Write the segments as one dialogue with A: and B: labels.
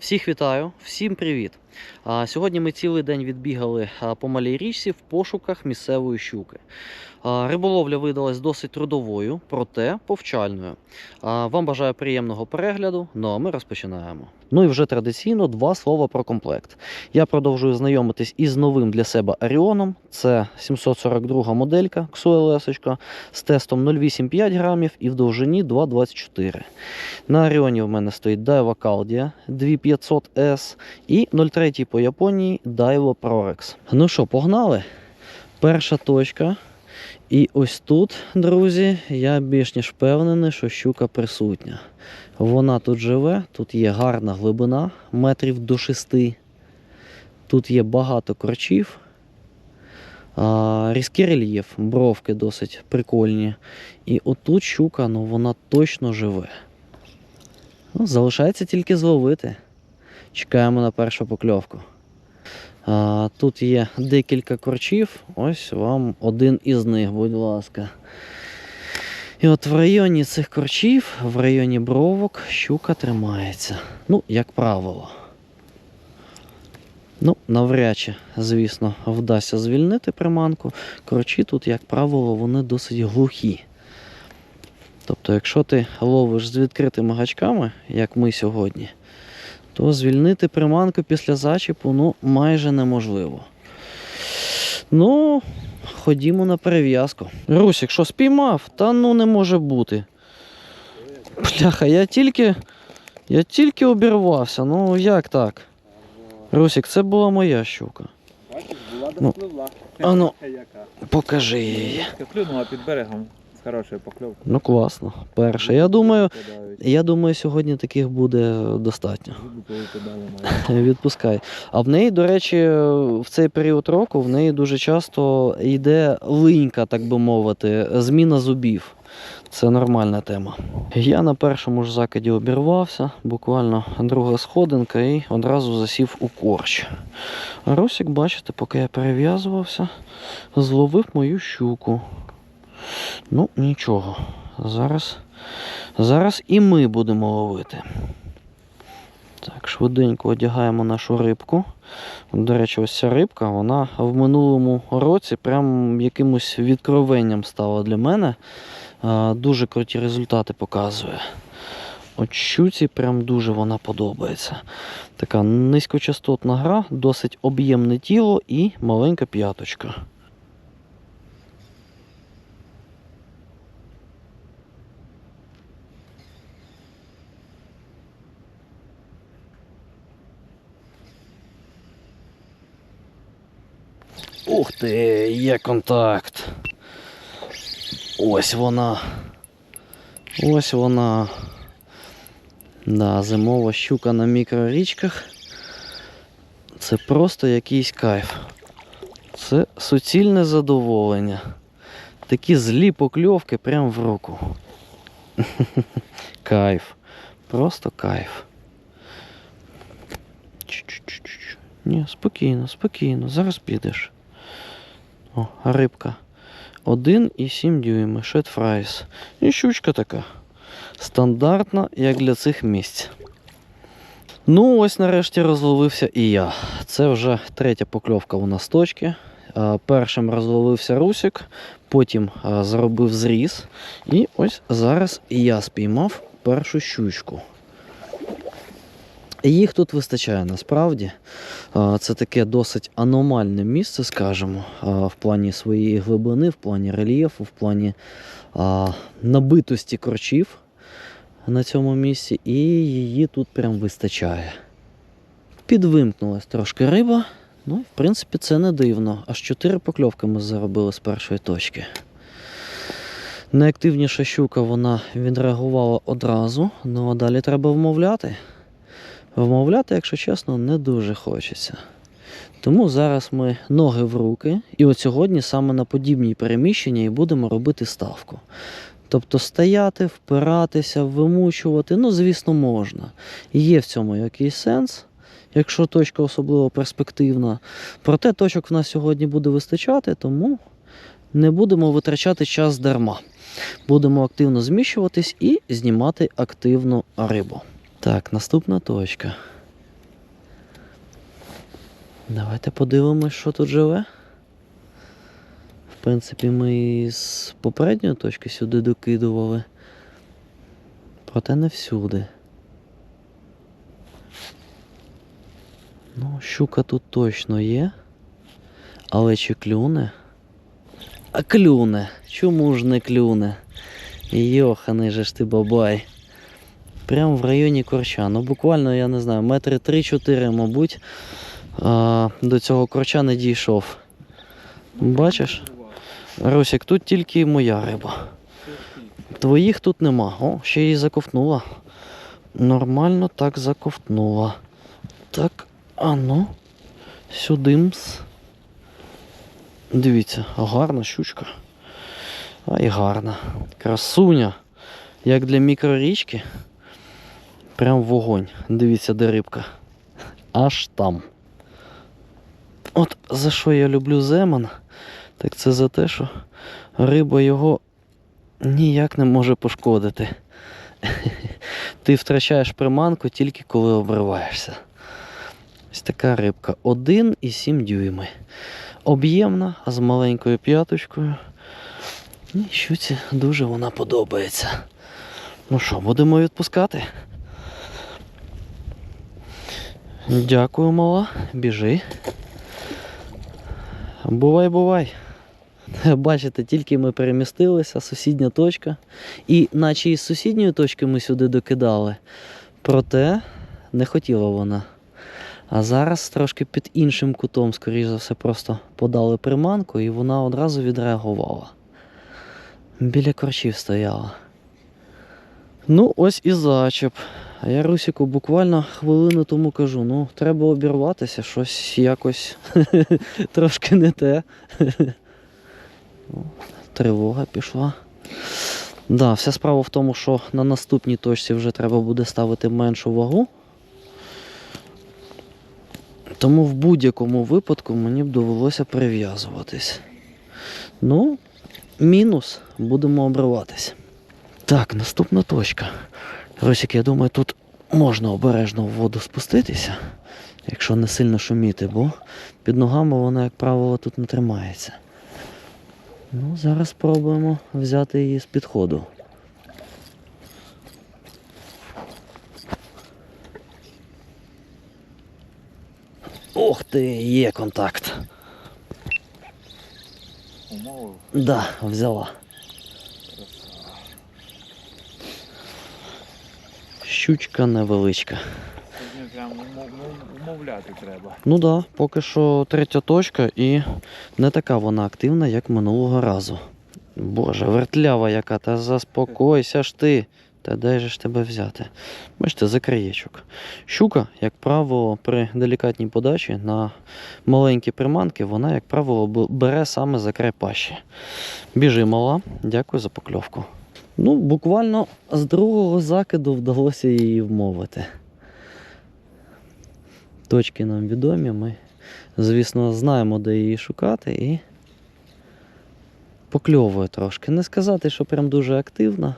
A: Всіх вітаю, всім привіт! Сьогодні ми цілий день відбігали по малій річці в пошуках місцевої щуки. Риболовля видалась досить трудовою, проте повчальною. Вам бажаю приємного перегляду. Ну а ми розпочинаємо. Ну і вже традиційно два слова про комплект. Я продовжую знайомитись із новим для себе Аріоном. Це 742 моделька XLS з тестом 0,85 грамів і в довжині 2,24. На Аріоні в мене стоїть Daiwa Caldia 2500S і 0,3 по Японії Daiwa Prorex. Ну що, погнали? Перша точка. І ось тут, друзі, я більш ніж впевнений, що щука присутня. Вона тут живе, тут є гарна глибина, метрів до 6. Тут є багато корчів. Різкий рельєф, бровки досить прикольні. І отут щука, ну вона точно живе. Ну, залишається тільки зловити. Чекаємо на першу покльовку. Тут є декілька корчів. Ось вам один із них, будь ласка. І от в районі цих корчів, в районі бровок, щука тримається. Ну, як правило. Ну, навряд чи, звісно, вдасться звільнити приманку. Корчі тут, як правило, вони досить глухі. Тобто, якщо ти ловиш з відкритими гачками, як ми сьогодні, то звільнити приманку після зачіпу ну, майже неможливо. Ну, ходімо на перев'язку. Русік, що спіймав? Та ну не може бути. Бляха, я тільки. Я тільки обірвався. Ну як так? Русік, це була моя щука.
B: Бачиш, була
A: Ну,
B: допливла.
A: а ну.
B: Яка.
A: Покажи її.
B: Клюнула під берегом з хорошою покльовкою.
A: Ну класно. Перша. Я думаю, я думаю, сьогодні таких буде достатньо. Відпускай. А в неї, до речі, в цей період року в неї дуже часто йде линька, так би мовити, зміна зубів. Це нормальна тема. Я на першому ж закиді обірвався, буквально друга сходинка і одразу засів у корч. А Росік, бачите, поки я перев'язувався, зловив мою щуку. Ну, нічого. Зараз, зараз і ми будемо ловити. Так, швиденько одягаємо нашу рибку. До речі, ось ця рибка, вона в минулому році прям якимось відкровенням стала для мене. Дуже круті результати показує. От щуці прям дуже вона подобається. Така низькочастотна гра, досить об'ємне тіло і маленька п'яточка. Ух ти, є контакт. Ось вона. Ось вона. Да, зимова щука на мікрорічках. Це просто якийсь кайф. Це суцільне задоволення. Такі злі покльовки прямо в руку. Кайф. Просто кайф. Ні, спокійно, спокійно, зараз підеш. О, рибка. 1,7 дюйми, шет фрайс. І щучка така. Стандартна, як для цих місць. Ну, ось нарешті розловився і я. Це вже третя покльовка у нас точки. Першим розловився Русик, потім зробив зріз. І ось зараз я спіймав першу щучку. Їх тут вистачає насправді. Це таке досить аномальне місце, скажімо, в плані своєї глибини, в плані рельєфу, в плані набитості корчів на цьому місці, і її тут прям вистачає. Підвимкнулась трошки риба. Ну, в принципі, це не дивно. Аж чотири покльовки ми заробили з першої точки. Найактивніша щука вона відреагувала одразу, ну а далі треба вмовляти. Вмовляти, якщо чесно, не дуже хочеться. Тому зараз ми ноги в руки, і от сьогодні саме на подібній переміщенні і будемо робити ставку. Тобто стояти, впиратися, вимучувати, ну, звісно, можна. Є в цьому якийсь сенс, якщо точка особливо перспективна. Проте точок в нас сьогодні буде вистачати, тому не будемо витрачати час дарма. Будемо активно зміщуватись і знімати активну рибу. Так, наступна точка. Давайте подивимось, що тут живе. В принципі, ми з попередньої точки сюди докидували. Проте не всюди. Ну, щука тут точно є. Але чи клюне? А клюне. Чому ж не клюне? Йоханий же ж ти бабай. Прямо в районі корча. Ну буквально, я не знаю, метри 3-4, мабуть, до цього корча не дійшов. Бачиш? Русик, тут тільки моя риба. Твоїх тут нема. О, ще її заковтнула. Нормально так заковтнула. Так, а ну, сюдимс. Дивіться, гарна щучка. Ай, гарна. Красуня. Як для мікрорічки. Прям вогонь. Дивіться, де рибка. Аж там. От за що я люблю земан, так це за те, що риба його ніяк не може пошкодити. Ти втрачаєш приманку тільки коли обриваєшся. Ось така рибка 1,7 дюйми. Об'ємна, з маленькою п'яточкою. І щуці дуже вона подобається. Ну що, будемо відпускати? Дякую, мала. Біжи. Бувай, бувай. Бачите, тільки ми перемістилися, сусідня точка. І наче із сусідньої точки ми сюди докидали. Проте не хотіла вона. А зараз трошки під іншим кутом, скоріш за все, просто подали приманку і вона одразу відреагувала. Біля корчів стояла. Ну, ось і зачеп. А я Русіку буквально хвилину тому кажу: ну, треба обірватися, щось якось трошки не те. Тривога пішла. Да, вся справа в тому, що на наступній точці вже треба буде ставити меншу вагу. Тому в будь-якому випадку мені б довелося прив'язуватись. Ну, мінус, будемо обриватись. Так, наступна точка. Росік, я думаю, тут можна обережно в воду спуститися, якщо не сильно шуміти, бо під ногами вона, як правило, тут не тримається. Ну, зараз спробуємо взяти її з підходу. Ух ти, є контакт.
B: Умовив.
A: Да, взяла. Щучка невеличка.
B: Умовляти треба.
A: Ну да, поки що третя точка і не така вона активна, як минулого разу. Боже, вертлява яка, та заспокойся ж ти. Та де же ж тебе взяти? Бачите, за краєчок. Щука, як правило, при делікатній подачі на маленькі приманки, вона, як правило, бере саме за край пащі. Біжи, мала, дякую за покльовку. Ну, буквально з другого закиду вдалося її вмовити. Точки нам відомі, ми, звісно, знаємо, де її шукати і покльовує трошки. Не сказати, що прям дуже активна.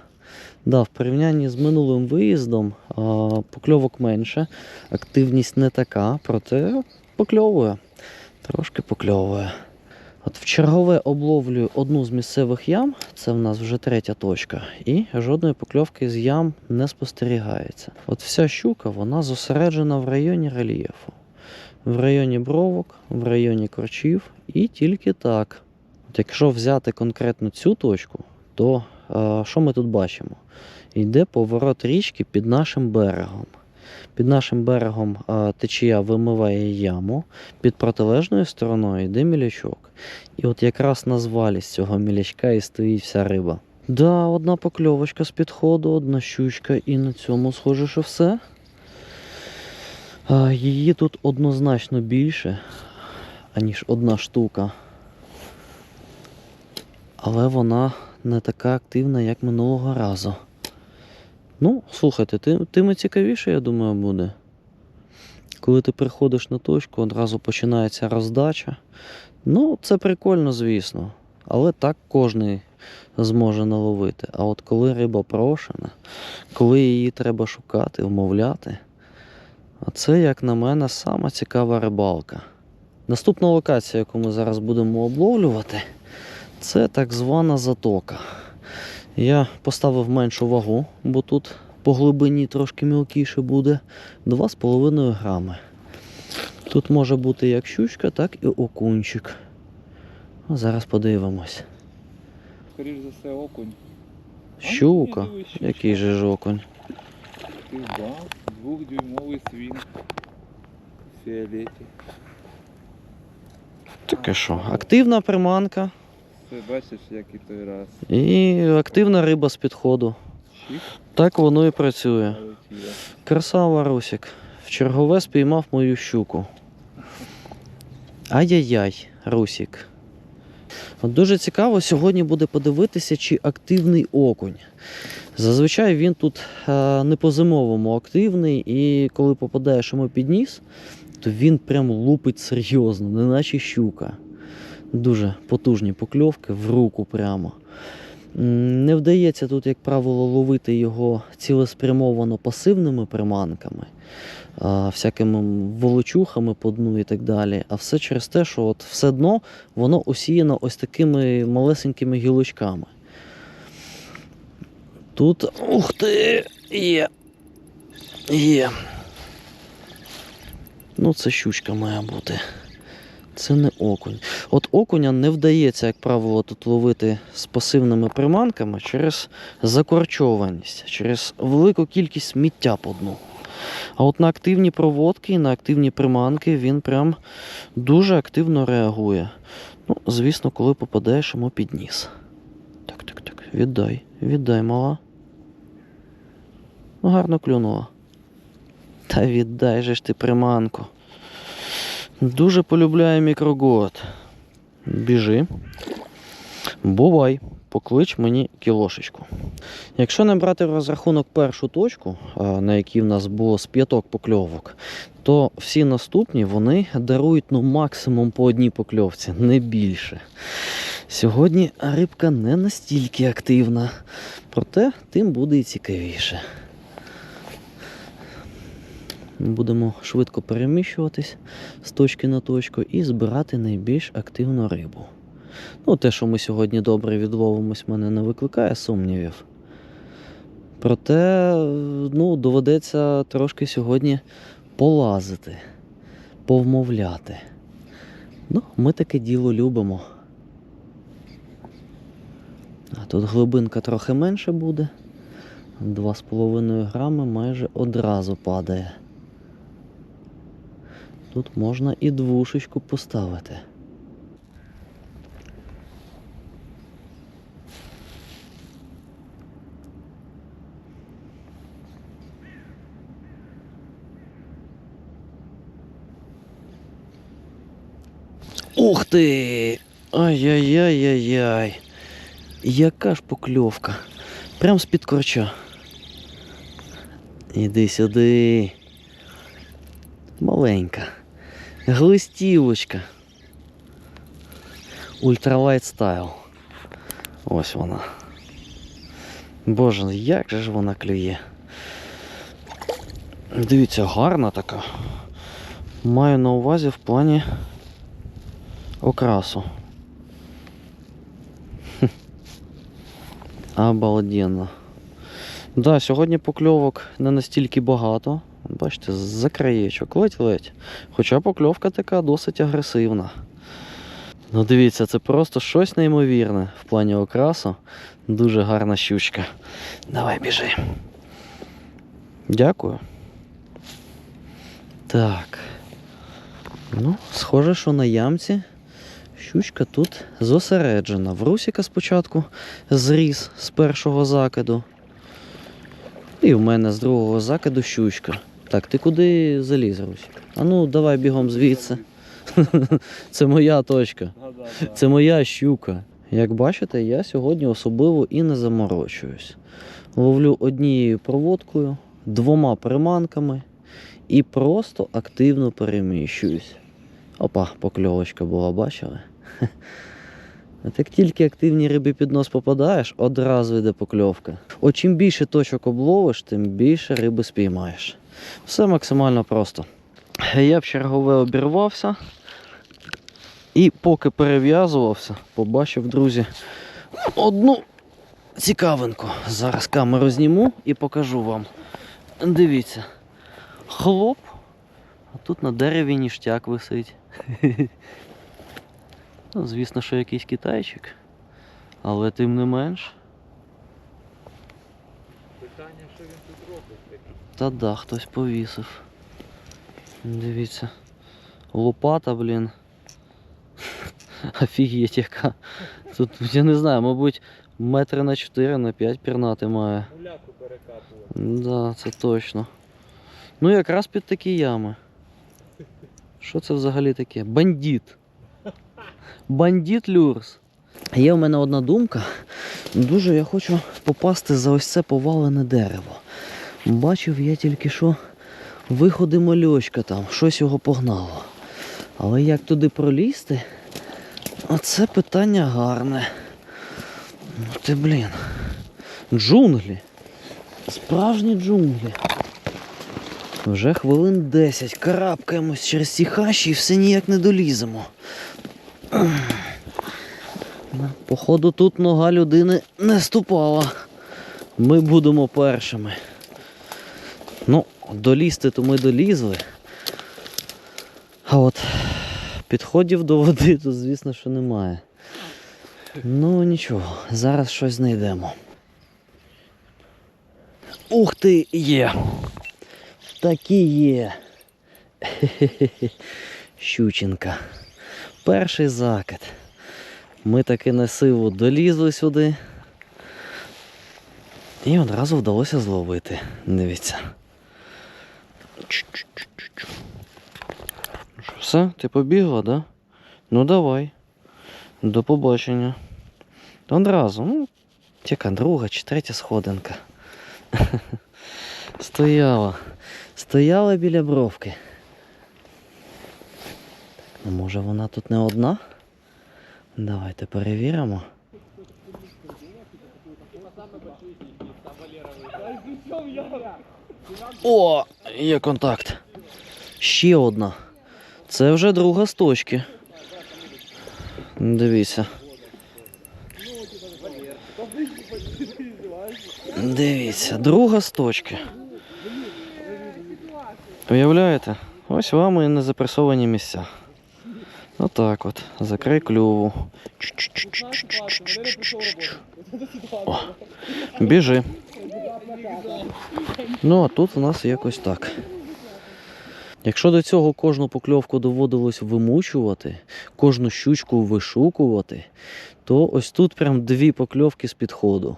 A: Да, в порівнянні з минулим виїздом покльовок менше, активність не така, проте покльовує. Трошки покльовує. От в чергове обловлюю одну з місцевих ям, це в нас вже третя точка, і жодної покльовки з ям не спостерігається. От вся щука вона зосереджена в районі рельєфу, в районі бровок, в районі корчів і тільки так. От якщо взяти конкретно цю точку, то е, що ми тут бачимо? Йде поворот річки під нашим берегом. Під нашим берегом е, течія вимиває яму, під протилежною стороною йде мілячок. І от якраз на звалі з цього мілячка і стоїть вся риба. Да, одна покльовочка з підходу, одна щучка, і на цьому схоже, що все. Її тут однозначно більше, аніж одна штука. Але вона не така активна, як минулого разу. Ну, слухайте, ти, тим і цікавіше, я думаю, буде. Коли ти приходиш на точку, одразу починається роздача. Ну, це прикольно, звісно. Але так кожен зможе наловити. А от коли риба прошена, коли її треба шукати, вмовляти, а це, як на мене, сама цікава рибалка. Наступна локація, яку ми зараз будемо обловлювати, це так звана затока. Я поставив меншу вагу, бо тут по глибині трошки мілкіше буде 2,5 грами. Тут може бути як щучка, так і окунчик. Ну, Зараз подивимось.
B: Скоріш за все окунь.
A: Щука.
B: А.
A: Який же ж окунь?
B: Двохдюймовий свінг. Фіолеті.
A: Таке що? Активна приманка
B: Це бачиш, як і той раз.
A: і активна риба з підходу. Так воно і працює. Красава Русик. В чергове спіймав мою щуку. Ай-яй-яй, Русик. От дуже цікаво сьогодні буде подивитися, чи активний окунь. Зазвичай він тут е, не по-зимовому активний, і коли попадаєш йому під ніс, то він прям лупить серйозно, неначе щука. Дуже потужні покльовки в руку прямо. Не вдається тут, як правило, ловити його цілеспрямовано пасивними приманками, всякими волочухами по дну і так далі. А все через те, що от все дно воно осіяно ось такими малесенькими гілочками. Тут. Ух ти! Є! Є. Ну, це щучка має бути. Це не окунь. От окуня не вдається, як правило, тут ловити з пасивними приманками через закорчованість, через велику кількість сміття по дну. А от на активні проводки і на активні приманки він прям дуже активно реагує. Ну, звісно, коли попадаєш йому під ніс. Так, так, так, віддай, віддай, мала. Ну, гарно клюнула. Та віддай же ж ти приманку. Дуже полюбляю мікрогод. Біжи. Бувай, поклич мені кілошечку. Якщо не брати розрахунок першу точку, на якій в нас було з п'яток покльовок, то всі наступні вони дарують ну, максимум по одній покльовці, не більше. Сьогодні рибка не настільки активна, проте тим буде і цікавіше. Будемо швидко переміщуватись з точки на точку і збирати найбільш активну рибу. Ну, те, що ми сьогодні добре відловимось, мене не викликає сумнівів. Проте, ну, доведеться трошки сьогодні полазити, повмовляти. Ну, ми таке діло любимо. А тут глибинка трохи менше буде. 2,5 грами майже одразу падає. Тут можна і двушечку поставити. Ух ти! Ай-яй-яй-яй-яй! Яка ж покльовка! Прям з-під корча. Іди сюди. Маленька. Глистівочка. Ультралайт стайл. Ось вона. Боже, як же ж вона клює. Дивіться, гарна така. Маю на увазі в плані окрасу. Обалденно. Да, сьогодні покльовок не настільки багато. Бачите, за краєчок, ледь-ледь. Хоча покльовка така досить агресивна. Ну дивіться, це просто щось неймовірне в плані окрасу. Дуже гарна щучка. Давай біжи. Дякую. Так. Ну, схоже, що на ямці щучка тут зосереджена. В Русіка спочатку зріс з першого закиду. І в мене з другого закиду щучка. Так, ти куди заліз, Русік? А ну, давай бігом звідси. Це моя точка. Це моя щука. Як бачите, я сьогодні особливо і не заморочуюсь. Ловлю однією проводкою, двома приманками і просто активно переміщуюсь. Опа, покльовочка була, бачили? От як тільки активні риби під нос попадаєш, одразу йде покльовка. От чим більше точок обловиш, тим більше риби спіймаєш. Все максимально просто. Я в чергове обірвався. І поки перев'язувався, побачив, друзі, одну цікавинку. Зараз камеру зніму і покажу вам. Дивіться. Хлоп. А тут на дереві ніштяк висить. Ну, звісно, що якийсь китайчик. Але тим не менш.
B: Питання, що він тут робить?
A: Та да, хтось повісив. Дивіться. Лопата, блін. Офігеть яка. Тут, я не знаю, мабуть, метри на 4 на 5 пірнати має.
B: Муляку перекатувати.
A: Да, це точно. Ну якраз під такі ями. Що це взагалі таке? Бандит. Бандит люрс. Є в мене одна думка. Дуже я хочу попасти за ось це повалене дерево. Бачив я тільки що виходи мальочка там, щось його погнало. Але як туди пролізти? Оце питання гарне. Ну ти блін. Джунглі. Справжні джунглі. Вже хвилин 10 карабкаємось через ці хащі і все ніяк не доліземо. Походу тут нога людини не ступала. Ми будемо першими. Ну, долізти то ми долізли. А от підходів до води тут, звісно, що немає. Ну нічого, зараз щось знайдемо. Ух ти, є! Такі є. Хе-хе-хе. Щученка. Перший закид. Ми таки на сиву долізли сюди. І одразу вдалося зловити. Дивіться. Ну все, ти побігла, да? Ну давай. До побачення. Одразу, ну, яка друга чи третя сходинка. Стояла. Стояла біля бровки. Ну, може вона тут не одна? Давайте перевіримо. О, є контакт. Ще одна. Це вже друга з точки. Дивіться. Дивіться, друга з точки. Уявляєте? Ось вам і незапресовані місця. Отак от. Закрий клюву. О, біжи. Ну, а тут у нас якось так. Якщо до цього кожну покльовку доводилось вимучувати, кожну щучку вишукувати, то ось тут прям дві покльовки з підходу.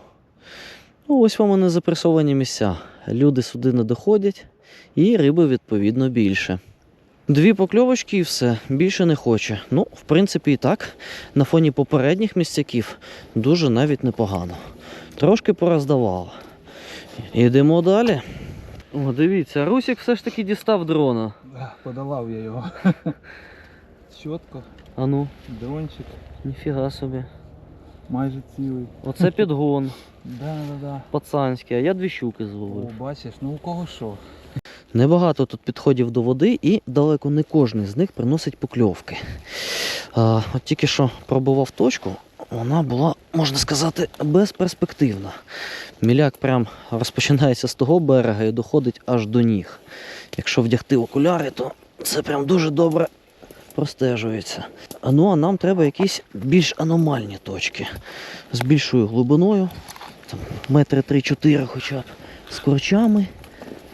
A: Ну, ось вам і незапресовані місця. Люди сюди не доходять, і риби відповідно більше. Дві покльовочки і все, більше не хоче. Ну, в принципі, і так, на фоні попередніх місцяків дуже навіть непогано. Трошки пороздавало. Йдемо далі. О, дивіться, Русік все ж таки дістав дрона.
B: Подавав я його. Чітко,
A: А ну,
B: дрончик,
A: ніфіга собі.
B: майже цілий.
A: Оце підгон
B: Да, да, да.
A: пацанський, а я дві щуки
B: О, бачиш, ну у кого що?
A: Небагато тут підходів до води, і далеко не кожен з них приносить покльовки. От тільки що пробував точку, вона була, можна сказати, безперспективна. Міляк прям розпочинається з того берега і доходить аж до ніг. Якщо вдягти окуляри, то це прям дуже добре простежується. Ну а нам треба якісь більш аномальні точки з більшою глибиною, там, метри 3-4 хоча б з корчами.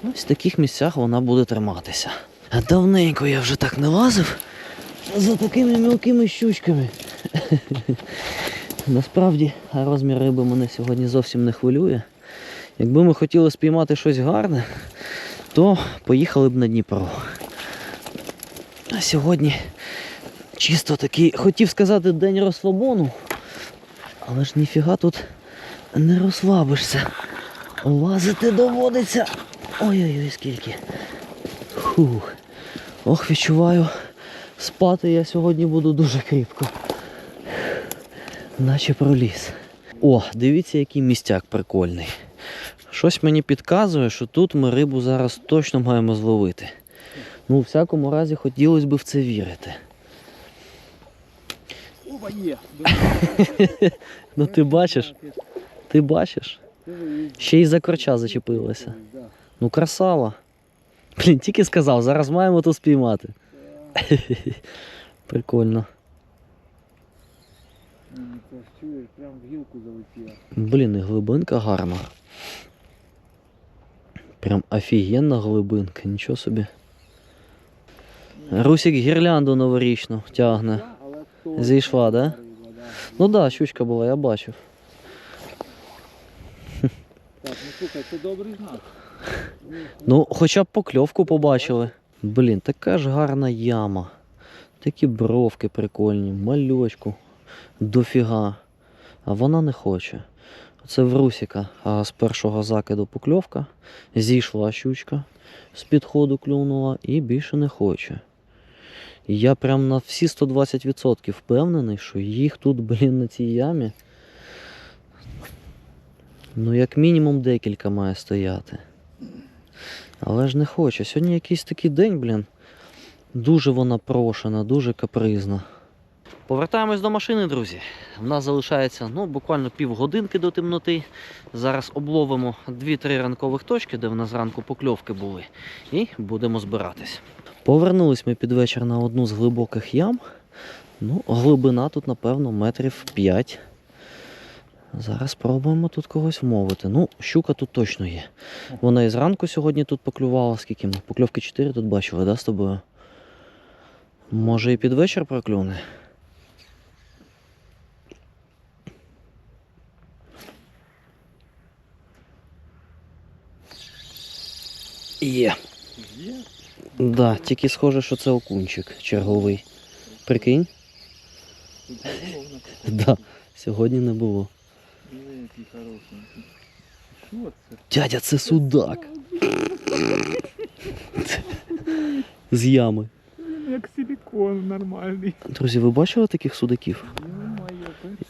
A: Ось в таких місцях вона буде триматися. Давненько я вже так не лазив за такими мілкими щучками. Насправді розмір риби мене сьогодні зовсім не хвилює. Якби ми хотіли спіймати щось гарне, то поїхали б на Дніпро. А сьогодні чисто такий, хотів сказати, день розслабону, але ж ніфіга тут не розслабишся. Лазити доводиться. Ой-ой-ой, скільки. Фух. Ох, відчуваю, спати я сьогодні буду дуже кріпко. Наче проліз. О, дивіться, який містяк прикольний. Щось мені підказує, що тут ми рибу зараз точно маємо зловити. Ну, у всякому разі, хотілося б в це вірити.
B: Опа, є.
A: Ну ти бачиш, ти бачиш. Ще й за корча зачепилася. Ну красава. Блін, тільки сказав, зараз маємо тут спіймати. Прикольно. Блін, і глибинка гарна. Прям офігенна глибинка, нічого собі. Русик гірлянду новорічну тягне. Зійшла, да? Ну да, щучка була, я бачив.
B: Так, ну слухай, це добрий знак.
A: Ну, хоча б покльовку побачили. Блін, така ж гарна яма. Такі бровки прикольні, мальочку, дофіга. А вона не хоче. Це в Русіка а з першого закиду покльовка. Зійшла щучка, з підходу клюнула і більше не хоче. Я прям на всі 120% впевнений, що їх тут, блін, на цій ямі. Ну, як мінімум декілька має стояти. Але ж не хоче. Сьогодні якийсь такий день, блін. Дуже вона прошена, дуже капризна. Повертаємось до машини, друзі. У нас залишається ну, буквально півгодинки до темноти. Зараз обловимо 2-3 ранкових точки, де в нас зранку покльовки були, і будемо збиратись. Повернулись ми під вечір на одну з глибоких ям. Ну, глибина тут, напевно, метрів 5. Зараз спробуємо тут когось вмовити. Ну, щука тут точно є. Вона і зранку сьогодні тут поклювала. Скільки ми? Покльовки 4 тут бачили, да, з тобою? Може і під вечір проклюне? Є.
B: Є?
A: Да, тільки схоже, що це окунчик черговий. Прикинь? Да, сьогодні не було.
B: Який хорошенький. Що це?
A: Дядя, це судак. З ями.
B: Він як силікон нормальний.
A: Друзі, ви бачили таких судаків?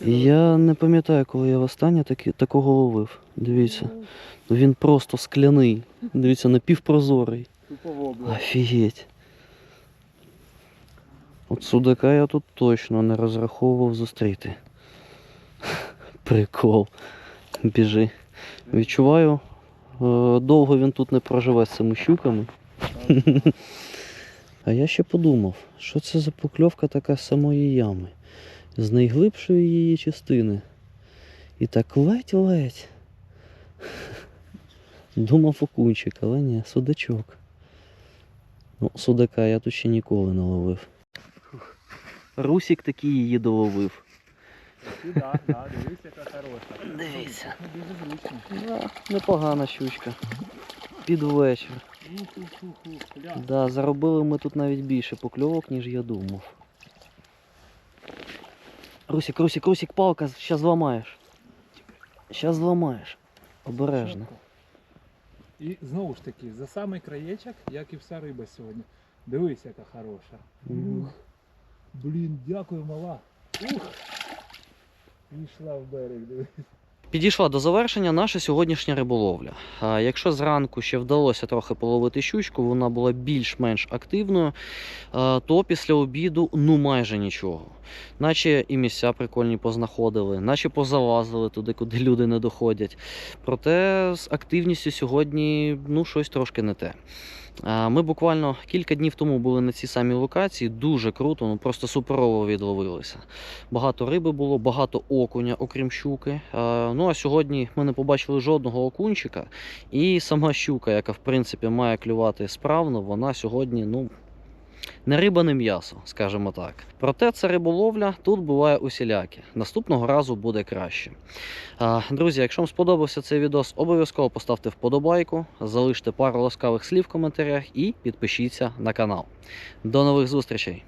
A: Я не пам'ятаю, коли я востаннє таки, такого ловив. Дивіться. Він просто скляний. Дивіться, напівпрозорий. Офігеть. От судака я тут точно не розраховував зустріти. Прикол. Біжи. Відчуваю, е, довго він тут не проживе з цими щуками. А я ще подумав, що це за покльовка така з самої ями, з найглибшої її частини. І так ледь-ледь. Думав окунчик, але ні, судачок. Ну, судака я тут ще ніколи не ловив. Русік такий її доловив.
B: Да, да, дивись, яка хороша.
A: Дивіться.
B: Дуже зручно.
A: Да, непогана щучка. Під вечір. Да, заробили ми тут навіть більше покльовок, ніж я думав. Русік, Русік, Русік, палка, зараз зламаєш. Зараз зламаєш. Обережно.
B: І знову ж таки, за самий краєчок, як і вся риба сьогодні. Дивись, яка хороша. Ух. Блін, дякую, мала. Ух. Пішла в берег, дивись.
A: Підійшла до завершення наша сьогоднішня риболовля. Якщо зранку ще вдалося трохи половити щучку, вона була більш-менш активною, то після обіду ну майже нічого. Наче і місця прикольні познаходили, наче позалазили туди, куди люди не доходять. Проте з активністю сьогодні ну, щось трошки не те. Ми буквально кілька днів тому були на цій самій локації, дуже круто, ну просто суперово відловилися. Багато риби було, багато окуня, окрім щуки. Ну а сьогодні ми не побачили жодного окунчика. І сама щука, яка в принципі має клювати справно, вона сьогодні, ну. Не риба, не м'ясо, скажімо так. Проте це риболовля тут буває усіляке. Наступного разу буде краще. Друзі, якщо вам сподобався цей відос, обов'язково поставте вподобайку, залиште пару ласкавих слів в коментарях і підпишіться на канал. До нових зустрічей!